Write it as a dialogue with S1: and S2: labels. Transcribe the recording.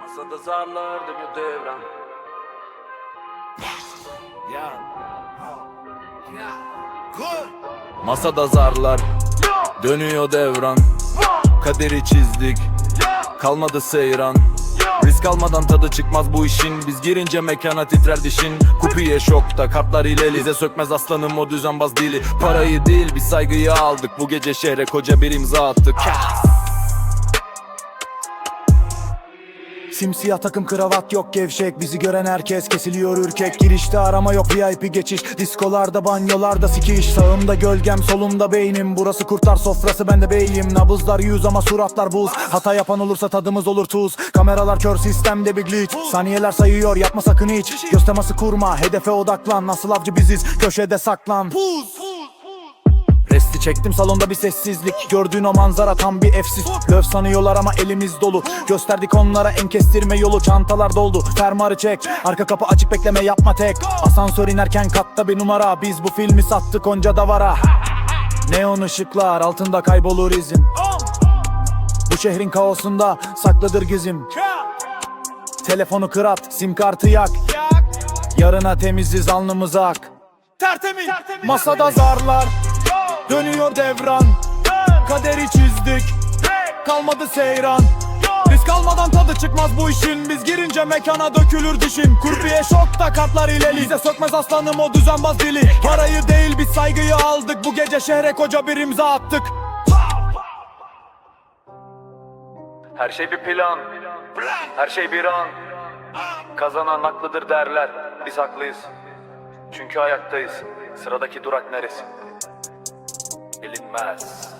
S1: Masada zarlar dönüyor devran. Masada zarlar. Dönüyor devran. Kaderi çizdik. Kalmadı seyran. Risk almadan tadı çıkmaz bu işin. Biz girince mekana titrer dişin. Kupiye şokta kartlar ile lize sökmez aslanım o düzenbaz dili. Parayı değil bir saygıyı aldık. Bu gece şehre koca bir imza attık
S2: Simsiyah takım kravat yok gevşek. Bizi gören herkes kesiliyor ürkek. Girişte arama yok VIP geçiş. Diskolarda banyolarda sikiş. Sağımda gölgem solumda beynim. Burası kurtar sofrası ben de beyim. Nabızlar yüz ama suratlar buz. Hata yapan olursa tadımız olur tuz. Kameralar kör sistemde bir glitch. Saniyeler sayıyor yapma sakın hiç. Göz kurma hedefe odaklan. Nasıl avcı biziz köşede saklan Çektim salonda bir sessizlik. Gördüğün o manzara tam bir efsiz Löv sanıyorlar ama elimiz dolu. Gösterdik onlara en kestirme yolu. Çantalar doldu fermuarı çek. Arka kapı açık bekleme yapma tek. Asansör inerken katta bir numara. Biz bu filmi sattık onca davara. Neon ışıklar altında kaybolur izim Bu şehrin kaosunda saklıdır gizim. Telefonu kırat sim kartı yak. Yarına temiziz alnımız ak. Tertemiz. Masada zarlar Dönüyor devran. Kaderi çizdik. Kalmadı seyran. Risk almadan tadı çıkmaz bu işin. Biz girince mekana dökülür dişim Kurbiye şokta kartlar ile Bize sökmez aslanım o düzenbaz dili. Parayı değil biz saygıyı aldık. Bu gece şehre koca bir imza attık.
S1: Her şey bir plan. Her şey bir an. Kazanan haklıdır derler. Biz haklıyız. Çünkü ayaktayız. Sıradaki durak neresi? mass.